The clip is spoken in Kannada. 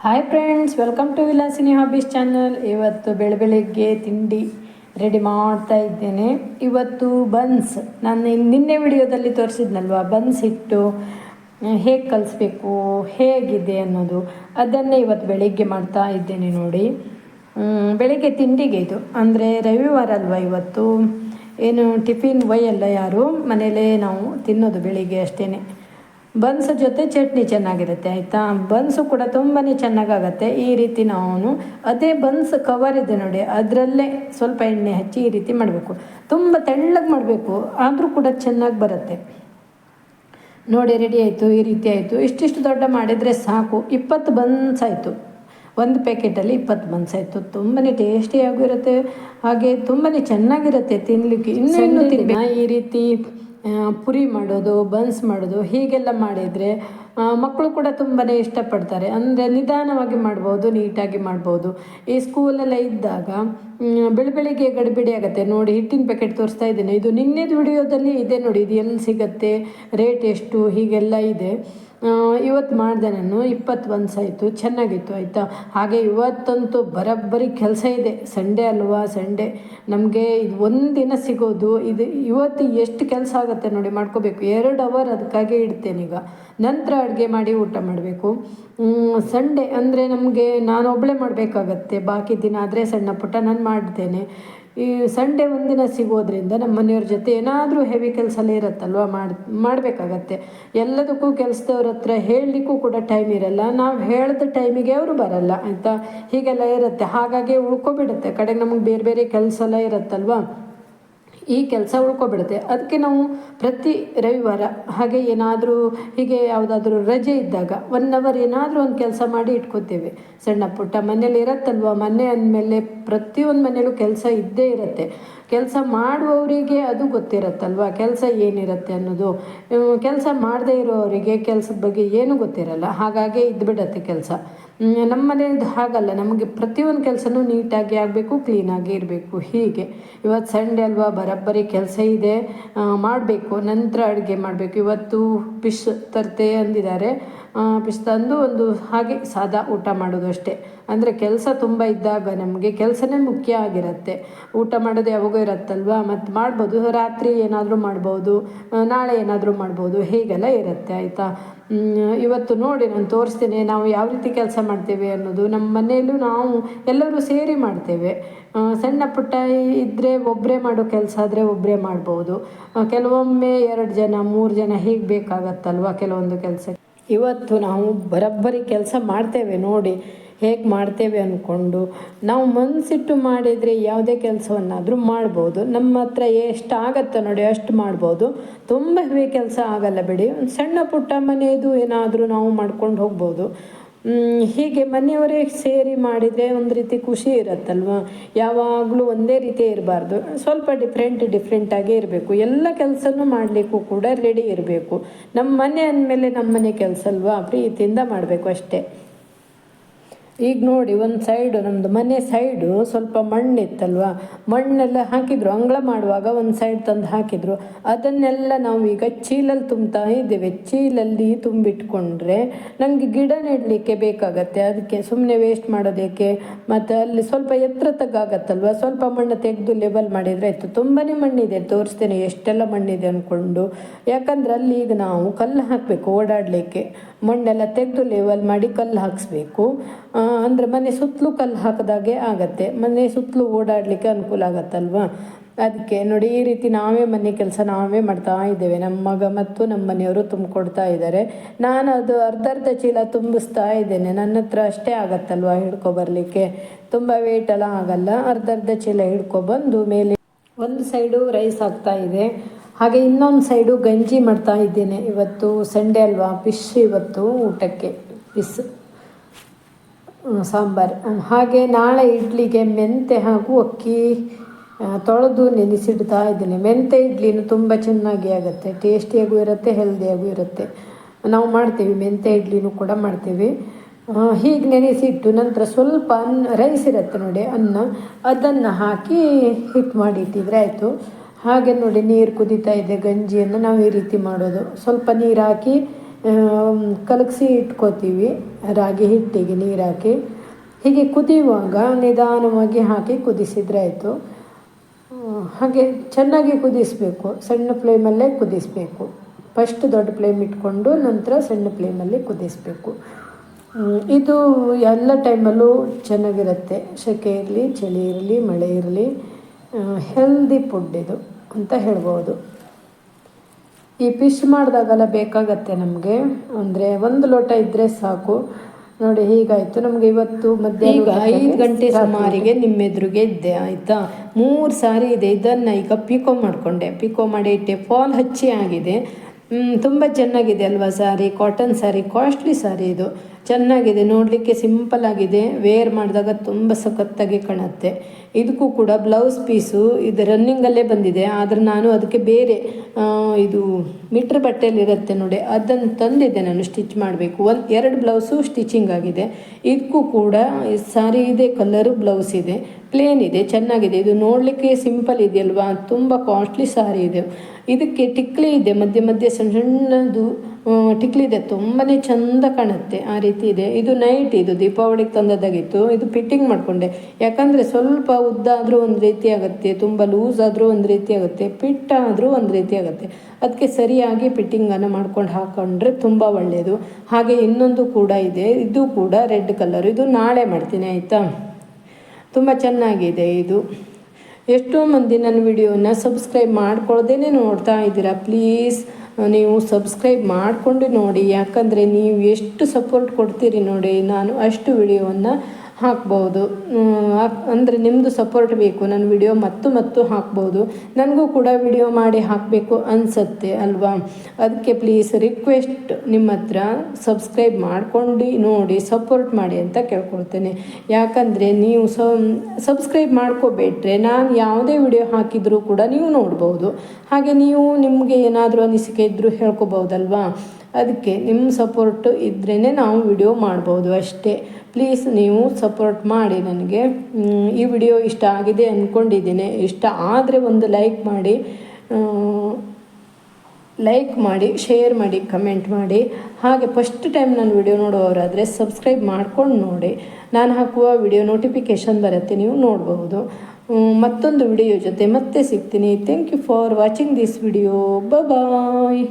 Hi friends welcome to Vilasini hobbies channel ಇವತ್ತು ಬೆಳೆ ಬೆಳಿಗ್ಗೆ ತಿಂಡಿ ರೆಡಿ ಮಾಡ್ತಾ ಇದ್ದೇನೆ. ಇವತ್ತು ಬನ್ಸ್ ನಾನು ನಿನ್ನೆ ವಿಡಿಯೋದಲ್ಲಿ ತೋರಿಸಿದ್ನಲ್ವಾ? ಬನ್ಸ್ ಇಟ್ಟು ಹೇಗೆ ಕಲಿಸ್ಬೇಕು, ಹೇಗಿದೆ ಅನ್ನೋದು. ಅದನ್ನೇ ಇವತ್ತು ಬೆಳಿಗ್ಗೆ ಮಾಡ್ತಾ ಇದ್ದೇನೆ ನೋಡಿ. ಬೆಳಿಗ್ಗೆ ತಿಂಡಿಗೆ ಇದು. ಅಂದರೆ ರವಿವಾರ ಅಲ್ವಾ ಇವತ್ತು? ಏನು ಟಿಫಿನ್ ಒಯ್ಯಲ್ಲ ಯಾರು? ಮನೇಲೇ ನಾವು ತಿನ್ನೋದು ಬೆಳಿಗ್ಗೆ ಅಷ್ಟೇ ಬನ್ಸ್ ಜೊತೆ ಚಟ್ನಿ ಚೆನ್ನಾಗಿರುತ್ತೆ ಆಯಿತಾ? ಬನ್ಸು ಕೂಡ ತುಂಬಾ ಚೆನ್ನಾಗಾಗತ್ತೆ. ಈ ರೀತಿ ನಾವು ಅದೇ ಬನ್ಸ್ ಕವರ್ ಇದೆ ನೋಡಿ ಅದರಲ್ಲೇ ಸ್ವಲ್ಪ ಎಣ್ಣೆ ಹಚ್ಚಿ ಈ ರೀತಿ ಮಾಡಬೇಕು. ತುಂಬ ತೆಳ್ಳಗೆ ಮಾಡಬೇಕು ಆದರೂ ಕೂಡ ಚೆನ್ನಾಗಿ ಬರುತ್ತೆ. ನೋಡಿ ರೆಡಿ ಆಯಿತು ಈ ರೀತಿ ಆಯಿತು. ಇಷ್ಟಿಷ್ಟು ದೊಡ್ಡ ಮಾಡಿದರೆ ಸಾಕು. ಇಪ್ಪತ್ತು ಬನ್ಸ್ ಆಯಿತು. ಒಂದು ಪ್ಯಾಕೆಟಲ್ಲಿ ಇಪ್ಪತ್ತು ಬನ್ಸ್ ಆಯಿತು. ತುಂಬಾ ಟೇಸ್ಟಿಯಾಗೂ ಇರುತ್ತೆ ಹಾಗೆ ತುಂಬಾ ಚೆನ್ನಾಗಿರುತ್ತೆ ತಿನ್ನಲಿಕ್ಕೆ ಇನ್ನೂ ತಿನ್ನ ಈ ರೀತಿ ಪುರಿ ಮಾಡೋದು, ಬನ್ಸ್ ಮಾಡೋದು, ಹೀಗೆಲ್ಲ ಮಾಡಿದರೆ ಮಕ್ಕಳು ಕೂಡ ತುಂಬಾ ಇಷ್ಟಪಡ್ತಾರೆ. ಅಂದರೆ ನಿಧಾನವಾಗಿ ಮಾಡ್ಬೋದು, ನೀಟಾಗಿ ಮಾಡ್ಬೋದು. ಈ ಸ್ಕೂಲೆಲ್ಲ ಇದ್ದಾಗ ಬೆಳಿ ಬೆಳ ಬೆಳಿಗ್ಗೆ ಗಡಿಬಿಡಿ ಆಗುತ್ತೆ. ನೋಡಿ, ಹಿಟ್ಟಿನ ಪ್ಯಾಕೆಟ್ ತೋರಿಸ್ತಾ ಇದ್ದೇನೆ. ಇದು ನಿನ್ನೆದು ವಿಡಿಯೋದಲ್ಲಿ ಇದೆ ನೋಡಿ, ಇದು ಎಲ್ಲಿ ಸಿಗತ್ತೆ ರೇಟ್ ಎಷ್ಟು, ಹೀಗೆಲ್ಲ ಇದೆ. ಇವತ್ತು ಮಾಡಿದೆ ನಾನು ಇಪ್ಪತ್ತು ಒಂದು ಆಯಿತು ಚೆನ್ನಾಗಿತ್ತು, ಆಯಿತಾ? ಹಾಗೆ ಇವತ್ತಂತೂ ಬರೋಬ್ಬರಿ ಕೆಲಸ ಇದೆ. ಸಂಡೇ ಅಲ್ವಾ, ಸಂಡೇ. ನಮಗೆ ಇದು ಒಂದಿನ ಸಿಗೋದು, ಇದು ಇವತ್ತು ಎಷ್ಟು ಕೆಲಸ ಆಗುತ್ತೆ ನೋಡಿ ಮಾಡ್ಕೋಬೇಕು. ಎರಡು ಅವರ್ ಅದಕ್ಕಾಗಿ ಇಡ್ತೇನೆ ಈಗ. ನಂತರ ಅಡುಗೆ ಮಾಡಿ ಊಟ ಮಾಡಬೇಕು. ಸಂಡೇ ಅಂದರೆ ನಮಗೆ ನಾನು ಒಬ್ಬಳೇ ಮಾಡಬೇಕಾಗತ್ತೆ. ಬಾಕಿ ದಿನ ಆದರೆ ಸಣ್ಣ ಪುಟ್ಟ ನಾನು ಮಾಡ್ತೇನೆ. ಈ ಸಂಡೇ ಒಂದಿನ ಸಿಗೋದ್ರಿಂದ ನಮ್ಮ ಮನೆಯವ್ರ ಜೊತೆ ಏನಾದರೂ ಹೆವಿ ಕೆಲಸ ಎಲ್ಲ ಇರುತ್ತಲ್ವ? ಮಾಡಿ, ಮಾಡಬೇಕಾಗತ್ತೆ. ಎಲ್ಲದಕ್ಕೂ ಕೆಲಸದವ್ರ ಹತ್ರ ಹೇಳಲಿಕ್ಕೂ ಕೂಡ ಟೈಮ್ ಇರಲ್ಲ. ನಾವು ಹೇಳಿದ ಟೈಮಿಗೆ ಅವರು ಬರಲ್ಲ, ಆಯಿತಾ? ಹೀಗೆಲ್ಲ ಇರುತ್ತೆ. ಹಾಗಾಗಿ ಉಳ್ಕೊಬಿಡುತ್ತೆ. ಕಡೆಗೆ ನಮಗೆ ಬೇರೆ ಬೇರೆ ಕೆಲಸ ಎಲ್ಲ ಇರುತ್ತಲ್ವ? ಈ ಕೆಲಸ ಉಳ್ಕೊಬಿಡುತ್ತೆ. ಅದಕ್ಕೆ ನಾವು ಪ್ರತಿ ರವಿವಾರ ಹಾಗೆ ಏನಾದರೂ ಹೀಗೆ ಯಾವುದಾದ್ರೂ ರಜೆ ಇದ್ದಾಗ ಒನ್ ಅವರ್ ಏನಾದರೂ ಒಂದು ಕೆಲಸ ಮಾಡಿ ಇಟ್ಕೋತೇವೆ. ಸಣ್ಣ ಪುಟ್ಟ ಮನೇಲಿ ಇರತ್ತಲ್ವ? ಮನೆ ಅಂದಮೇಲೆ ಪ್ರತಿಯೊಂದು ಮನೆಯಲ್ಲೂ ಕೆಲಸ ಇದ್ದೇ ಇರುತ್ತೆ. ಕೆಲಸ ಮಾಡುವವರಿಗೆ ಅದು ಗೊತ್ತಿರತ್ತಲ್ವ? ಕೆಲಸ ಏನಿರುತ್ತೆ ಅನ್ನೋದು. ಕೆಲಸ ಮಾಡದೇ ಇರೋವರಿಗೆ ಕೆಲಸದ ಬಗ್ಗೆ ಏನೂ ಗೊತ್ತಿರಲ್ಲ. ಹಾಗಾಗಿ ಇದ್ಬಿಡತ್ತೆ ಕೆಲಸ. ನಮ್ಮ ಮನೆಯದು ಹಾಗಲ್ಲ. ನಮಗೆ ಪ್ರತಿಯೊಂದು ಕೆಲಸನೂ ನೀಟಾಗಿ ಆಗಬೇಕು ಕ್ಲೀನಾಗಿ ಇರಬೇಕು. ಹೀಗೆ. ಇವತ್ತು ಸಂಡೆ ಅಲ್ವಾ? ಬರೋಬ್ಬರಿ ಕೆಲಸ ಇದೆ. ಮಾಡಬೇಕು. ನಂತರ ಅಡುಗೆ ಮಾಡಬೇಕು. ಇವತ್ತು ಫಿಶ್ ತರ್ತೆ ಅಂದಿದ್ದಾರೆ. ಫಿಶ್ ತಂದು ಒಂದು ಹಾಗೆ ಸಾದಾ ಊಟ ಮಾಡೋದು ಅಷ್ಟೇ. ಅಂದರೆ ಕೆಲಸ ತುಂಬ ಇದ್ದಾಗ ನಮಗೆ ಕೆಲಸನೇ ಮುಖ್ಯ ಆಗಿರುತ್ತೆ. ಊಟ ಮಾಡೋದು ಯಾವಾಗೋ ಇರುತ್ತಲ್ವ? ಮತ್ತು ಮಾಡ್ಬೋದು. ರಾತ್ರಿ ಏನಾದರೂ ಮಾಡ್ಬೋದು. ನಾಳೆ ಏನಾದರೂ ಮಾಡ್ಬೋದು. ಹೀಗೆಲ್ಲ ಇರುತ್ತೆ, ಆಯಿತಾ? ಇವತ್ತು ನೋಡಿ ನಾನು ತೋರಿಸ್ತೀನಿ ನಾವು ಯಾವ ರೀತಿ ಕೆಲಸ ಮಾಡ್ತೇವೆ ಅನ್ನೋದು. ನಮ್ಮ ಮನೆಯಲ್ಲೂ ನಾವು ಎಲ್ಲರೂ ಸೇರಿ ಮಾಡ್ತೇವೆ. ಸಣ್ಣ ಪುಟ್ಟ ಇದ್ದರೆ ಒಬ್ಬರೇ ಮಾಡೋ ಕೆಲಸ ಆದರೆ ಒಬ್ಬರೇ ಮಾಡ್ಬೋದು. ಕೆಲವೊಮ್ಮೆ ಎರಡು ಜನ, ಮೂರು ಜನ ಹೀಗೆ ಬೇಕಾಗತ್ತಲ್ವ ಕೆಲವೊಂದು ಕೆಲಸ ಇವತ್ತು ನಾವು ಬರೋಬ್ಬರಿ ಕೆಲಸ ಮಾಡ್ತೇವೆ ನೋಡಿ. ಹೇಗೆ ಮಾಡ್ತೇವೆ ಅಂದ್ಕೊಂಡು ನಾವು ಮನಸ್ಸಿಟ್ಟು ಮಾಡಿದರೆ ಯಾವುದೇ ಕೆಲಸವನ್ನಾದರೂ ಮಾಡ್ಬೋದು. ನಮ್ಮ ಹತ್ರ ಎಷ್ಟು ಆಗತ್ತೋ ನೋಡಿ ಅಷ್ಟು ಮಾಡ್ಬೋದು. ತುಂಬ ಹೆವಿ ಕೆಲಸ ಆಗಲ್ಲ ಬಿಡಿ. ಒಂದು ಸಣ್ಣ ಪುಟ್ಟ ಮನೆಯದು ಏನಾದರೂ ನಾವು ಮಾಡ್ಕೊಂಡು ಹೋಗ್ಬೋದು. ಹೀಗೆ ಮನೆಯವರೇ ಸೇರಿ ಮಾಡಿದರೆ ಒಂದು ರೀತಿ ಖುಷಿ ಇರುತ್ತಲ್ವ? ಯಾವಾಗಲೂ ಒಂದೇ ರೀತಿ ಇರಬಾರ್ದು. ಸ್ವಲ್ಪ ಡಿಫ್ರೆಂಟ್ ಡಿಫ್ರೆಂಟಾಗೇ ಇರಬೇಕು. ಎಲ್ಲ ಕೆಲಸನೂ ಮಾಡಲಿಕ್ಕೂ ಕೂಡ ರೆಡಿ ಇರಬೇಕು. ನಮ್ಮ ಮನೆ ಅಂದಮೇಲೆ ನಮ್ಮ ಮನೆ ಕೆಲಸ ಅಲ್ವಾ? ಪ್ರೀತಿಯಿಂದ ಮಾಡಬೇಕು ಅಷ್ಟೇ. ಈಗ ನೋಡಿ, ಒಂದು ಸೈಡು ನಮ್ಮದು ಮನೆ ಸೈಡು ಸ್ವಲ್ಪ ಮಣ್ಣಿತ್ತಲ್ವ? ಮಣ್ಣೆಲ್ಲ ಹಾಕಿದ್ರು, ಅಂಗಳ ಮಾಡುವಾಗ ಒಂದು ಸೈಡ್ ತಂದು ಹಾಕಿದ್ರು. ಅದನ್ನೆಲ್ಲ ನಾವು ಈಗ ಚೀಲಲ್ಲಿ ತುಂಬ್ತಾ ಇದ್ದೇವೆ. ಚೀಲಲ್ಲಿ ತುಂಬಿಟ್ಕೊಂಡ್ರೆ ನಮಗೆ ಗಿಡ ನೆಡಲಿಕ್ಕೆ ಬೇಕಾಗತ್ತೆ. ಅದಕ್ಕೆ ಸುಮ್ಮನೆ ವೇಸ್ಟ್ ಮಾಡೋದಕ್ಕೆ. ಮತ್ತು ಅಲ್ಲಿ ಸ್ವಲ್ಪ ಎತ್ತರ ತಗ್ಗಾಗತ್ತಲ್ವ? ಸ್ವಲ್ಪ ಮಣ್ಣು ತೆಗೆದು ಲೆವೆಲ್ ಮಾಡಿದರೆ ಆಯಿತು. ತುಂಬಾ ಮಣ್ಣಿದೆ, ತೋರಿಸ್ತೇನೆ ಎಷ್ಟೆಲ್ಲ ಮಣ್ಣಿದೆ ಅಂದ್ಕೊಂಡು ಯಾಕಂದ್ರೆ ಅಲ್ಲಿ ಈಗ ನಾವು ಕಲ್ಲು ಹಾಕಬೇಕು ಓಡಾಡಲಿಕ್ಕೆ. ಮಣ್ಣೆಲ್ಲ ತೆಗೆದು ಲೆವೆಲ್ ಮಾಡಿ ಕಲ್ಲು ಹಾಕಿಸ್ಬೇಕು. ಅಂದರೆ ಮನೆ ಸುತ್ತಲೂ ಕಲ್ಲು ಹಾಕಿದಾಗೆ ಆಗತ್ತೆ. ಮನೆ ಸುತ್ತಲೂ ಓಡಾಡಲಿಕ್ಕೆ ಅನುಕೂಲ ಆಗತ್ತಲ್ವಾ? ಅದಕ್ಕೆ ನೋಡಿ, ಈ ರೀತಿ ನಾವೇ ಮನೆ ಕೆಲಸ ನಾವೇ ಮಾಡ್ತಾ ಇದ್ದೇವೆ. ನಮ್ಮ ಮಗ ಮತ್ತು ನಮ್ಮ ಮನೆಯವರು ತುಂಬಿಕೊಡ್ತಾ ಇದ್ದಾರೆ. ನಾನು ಅದು ಅರ್ಧ ಅರ್ಧ ಚೀಲ ತುಂಬಿಸ್ತಾ ಇದ್ದೇನೆ. ನನ್ನ ಹತ್ರ ಅಷ್ಟೇ ಆಗತ್ತಲ್ವ ಹಿಡ್ಕೊಬರ್ಲಿಕ್ಕೆ ತುಂಬ ವೇಟ್ ಎಲ್ಲ ಆಗಲ್ಲ. ಅರ್ಧ ಅರ್ಧ ಚೀಲ ಹಿಡ್ಕೊಬಂದು ಮೇಲೆ ಒಂದು ಸೈಡು ರೈಸ್ ಆಗ್ತಾ ಇದೆ. ಹಾಗೆ ಇನ್ನೊಂದು ಸೈಡು ಗಂಜಿ ಮಾಡ್ತಾ ಇದ್ದೇನೆ ಇವತ್ತು. ಸಂಡೆ ಅಲ್ವಾ? ಫಿಶ್ ಇವತ್ತು ಊಟಕ್ಕೆ. ಫಿಸ್ ಸಾಂಬಾರು. ಹಾಗೆ ನಾಳೆ ಇಡ್ಲಿಗೆ ಮೆಂತೆ ಹಾಗೂ ಅಕ್ಕಿ ತೊಳೆದು ನೆನೆಸಿಡ್ತಾ ಇದ್ದೀನಿ. ಮೆಂತೆ ಇಡ್ಲಿನೂ ತುಂಬ ಚೆನ್ನಾಗಿ ಆಗುತ್ತೆ. ಟೇಸ್ಟಿಯಾಗೂ ಇರುತ್ತೆ, ಹೆಲ್ದಿಯಾಗೂ ಇರುತ್ತೆ. ನಾವು ಮಾಡ್ತೀವಿ ಮೆಂತೆ ಇಡ್ಲಿನೂ ಕೂಡ ಮಾಡ್ತೀವಿ. ಹೀಗೆ ನೆನೆಸಿಟ್ಟು ನಂತರ ಸ್ವಲ್ಪ ಅನ್ನ, ರೈಸ್ ಇರುತ್ತೆ ನೋಡಿ, ಅನ್ನ. ಅದನ್ನು ಹಾಕಿ ಹಿಟ್ಟು ಮಾಡಿ ಇಟ್ಟಿದ್ರೆ ಆಯಿತು. ಹಾಗೆ ನೋಡಿ, ನೀರು ಕುದೀತಾ ಇದೆ, ಗಂಜಿಯನ್ನು ನಾವು ಈ ರೀತಿ ಮಾಡೋದು. ಸ್ವಲ್ಪ ನೀರು ಹಾಕಿ ಕಲಗಿಸಿ ಇಟ್ಕೋತೀವಿ, ರಾಗಿ ಹಿಟ್ಟಿಗೆ ನೀರು ಹಾಕಿ. ಹೀಗೆ ಕುದಿಯುವಾಗ ನಿಧಾನವಾಗಿ ಹಾಕಿ ಕುದಿಸಿದ್ರೆ ಆಯಿತು. ಹಾಗೆ ಚೆನ್ನಾಗಿ ಕುದಿಸಬೇಕು, ಸಣ್ಣ ಫ್ಲೇಮಲ್ಲೇ ಕುದಿಸಬೇಕು. ಫಸ್ಟ್ ದೊಡ್ಡ ಫ್ಲೇಮ್ ಇಟ್ಕೊಂಡು ನಂತರ ಸಣ್ಣ ಫ್ಲೇಮಲ್ಲಿ ಕುದಿಸಬೇಕು. ಇದು ಎಲ್ಲ ಟೈಮಲ್ಲೂ ಚೆನ್ನಾಗಿರುತ್ತೆ. ಸೆಕೆ ಇರಲಿ, ಚಳಿ ಇರಲಿ, ಮಳೆ ಇರಲಿ. ಹೆಲ್ದಿ ಫುಡ್ ಇದು ಅಂತ ಹೇಳ್ಬೋದು. ಈ ಫಿಶ್ ಮಾಡಿದಾಗೆಲ್ಲ ಬೇಕಾಗತ್ತೆ ನಮಗೆ. ಅಂದರೆ ಒಂದು ಲೋಟ ಇದ್ದರೆ ಸಾಕು. ನೋಡಿ ಹೀಗಾಯಿತು. ನಮಗೆ ಇವತ್ತು ಮಧ್ಯಾಹ್ನ ಈಗ ಐದು ಗಂಟೆ ಸುಮಾರಿಗೆ ನಿಮ್ಮ ಎದುರಿಗೆ ಇದ್ದೆ ಆಯಿತಾ? ಮೂರು ಸಾರಿ ಇದೆ. ಇದನ್ನು ಈಗ ಪಿಕೋ ಮಾಡಿಕೊಂಡೆ. ಪಿಕೋ ಮಾಡಿ ಇಟ್ಟೆ. ಫಾಲ್ ಹಚ್ಚಿ ಆಗಿದೆ. ತುಂಬ ಚೆನ್ನಾಗಿದೆ ಅಲ್ವಾ ಸಾರಿ? ಕಾಟನ್ ಸಾರಿ? ಕಾಸ್ಟ್ಲಿ ಸಾರಿ ಇದು. ಚೆನ್ನಾಗಿದೆ, ನೋಡಲಿಕ್ಕೆ ಸಿಂಪಲ್ ಆಗಿದೆ. ವೇರ್ ಮಾಡಿದಾಗ ತುಂಬ ಸಖತ್ತಾಗಿ ಕಾಣುತ್ತೆ. ಇದಕ್ಕೂ ಕೂಡ ಬ್ಲೌಸ್ ಪೀಸು ಇದು ರನ್ನಿಂಗಲ್ಲೇ ಬಂದಿದೆ. ಆದರೆ ನಾನು ಅದಕ್ಕೆ ಬೇರೆ ಇದು ಮೀಟ್ರ್ ಬಟ್ಟೆಯಲ್ಲಿರುತ್ತೆ ನೋಡಿ. ಅದನ್ನು ತಂದಿದ್ದೆ ನಾನು ಸ್ಟಿಚ್ ಮಾಡಬೇಕು. ಒಂದು, ಎರಡು ಬ್ಲೌಸು ಸ್ಟಿಚಿಂಗ್ ಆಗಿದೆ. ಇದಕ್ಕೂ ಕೂಡ ಸಾರಿ ಇದೆ ಕಲರು ಬ್ಲೌಸ್ ಇದೆ. ಪ್ಲೇನ್ ಇದೆ, ಚೆನ್ನಾಗಿದೆ. ಇದು ನೋಡಲಿಕ್ಕೆ ಸಿಂಪಲ್ ಇದೆಯಲ್ವಾ? ತುಂಬ ಕಾಸ್ಟ್ಲಿ ಸಾರಿ ಇದೆ. ಇದಕ್ಕೆ ಟಿಕ್ಲಿ ಇದೆ, ಮಧ್ಯೆ ಮಧ್ಯೆ ಸಣ್ಣ ಸಣ್ಣದು ಟಿಕ್ಲಿ ಇದೆ. ತುಂಬಾ ಚಂದ ಕಾಣುತ್ತೆ ಆ ರೀತಿ ಇದೆ. ಇದು ನೈಟ್ ಇದು, ದೀಪಾವಳಿಗೆ ತಂದದ್ದಾಗಿತ್ತು. ಇದು ಫಿಟ್ಟಿಂಗ್ ಮಾಡಿಕೊಂಡೆ. ಯಾಕಂದರೆ ಸ್ವಲ್ಪ ಉದ್ದ ಆದರೂ ಒಂದು ರೀತಿ ಆಗುತ್ತೆ, ತುಂಬ ಲೂಸ್ ಆದರೂ ಒಂದು ರೀತಿ ಆಗುತ್ತೆ ಫಿಟ್ ಆದರೂ ಒಂದು ರೀತಿ ಆಗುತ್ತೆ. ಅದಕ್ಕೆ ಸರಿಯಾಗಿ ಫಿಟ್ಟಿಂಗನ್ನು ಮಾಡ್ಕೊಂಡು ಹಾಕೊಂಡ್ರೆ ತುಂಬ ಒಳ್ಳೆಯದು ಹಾಗೆ ಇನ್ನೊಂದು ಕೂಡ ಇದೆ. ಇದು ಕೂಡ ರೆಡ್ ಕಲರ್ ಇದು ನಾಳೆ ಮಾಡ್ತೀನಿ, ಆಯಿತಾ? ತುಂಬ ಚೆನ್ನಾಗಿದೆ ಇದು. ಎಷ್ಟೋ ಮಂದಿ ನನ್ನ ವಿಡಿಯೋನ ಸಬ್ಸ್ಕ್ರೈಬ್ ಮಾಡ್ಕೊಳ್ದೇ ನೋಡ್ತಾ ಇದ್ದೀರಾ. ಪ್ಲೀಸ್ ನೀವು ಸಬ್ಸ್ಕ್ರೈಬ್ ಮಾಡಿಕೊಂಡು ನೋಡಿ. ಯಾಕಂದರೆ ನೀವು ಎಷ್ಟು ಸಪೋರ್ಟ್ ಕೊಡ್ತೀರಿ ನೋಡಿ, ನಾನು ಅಷ್ಟು ವಿಡಿಯೋವನ್ನು ಹಾಕ್ಬೋದು. ಅಂದರೆ ನಿಮ್ಮದು ಸಪೋರ್ಟ್ ಬೇಕು ನನ್ನ ವಿಡಿಯೋ ಮತ್ತು ಮತ್ತು ಹಾಕ್ಬೋದು. ನನಗೂ ಕೂಡ ವಿಡಿಯೋ ಮಾಡಿ ಹಾಕಬೇಕು ಅನಿಸುತ್ತೆ ಅಲ್ವಾ? ಅದಕ್ಕೆ ಪ್ಲೀಸ್ ರಿಕ್ವೆಸ್ಟ್ ನಿಮ್ಮ ಹತ್ರ ಸಬ್ಸ್ಕ್ರೈಬ್ ಮಾಡ್ಕೊಂಡು ನೋಡಿ ಸಪೋರ್ಟ್ ಮಾಡಿ ಅಂತ ಕೇಳ್ಕೊಳ್ತೇನೆ. ಯಾಕಂದರೆ ನೀವು ಸಬ್ಸ್ಕ್ರೈಬ್ ಮಾಡ್ಕೋಬೇಟ್ರೆ ನಾನು ಯಾವುದೇ ವಿಡಿಯೋ ಹಾಕಿದರೂ ಕೂಡ ನೀವು ನೋಡ್ಬೋದು. ಹಾಗೆ ನೀವು ನಿಮಗೆ ಏನಾದರೂ ಅನಿಸಿಕೆ ಇದ್ದರೂ ಹೇಳ್ಕೊಬೋದಲ್ವಾ? ಅದಕ್ಕೆ ನಿಮ್ಮ ಸಪೋರ್ಟ್ ಇದ್ರೇ ನಾವು ವಿಡಿಯೋ ಮಾಡ್ಬೋದು ಅಷ್ಟೇ. ಪ್ಲೀಸ್ ನೀವು ಸಪೋರ್ಟ್ ಮಾಡಿ ನನಗೆ. ಈ ವಿಡಿಯೋ ಇಷ್ಟ ಆಗಿದೆ ಅಂದ್ಕೊಂಡಿದ್ದೀನಿ ಇಷ್ಟ ಆದರೆ ಒಂದು ಲೈಕ್ ಮಾಡಿ ಲೈಕ್ ಮಾಡಿ ಶೇರ್ ಮಾಡಿ ಕಮೆಂಟ್ ಮಾಡಿ. ಹಾಗೆ ಫಸ್ಟ್ ಟೈಮ್ ನಾನು ವಿಡಿಯೋ ನೋಡುವವರಾದರೆ ಸಬ್ಸ್ಕ್ರೈಬ್ ಮಾಡ್ಕೊಂಡು ನೋಡಿ. ನಾನು ಹಾಕುವ ವಿಡಿಯೋ ನೋಟಿಫಿಕೇಶನ್ ಬರುತ್ತೆ, ನೀವು ನೋಡಬಹುದು ಮತ್ತೊಂದು ವಿಡಿಯೋ ಜೊತೆ ಮತ್ತೆ ಸಿಗ್ತೀನಿ. Thank you for watching this video bye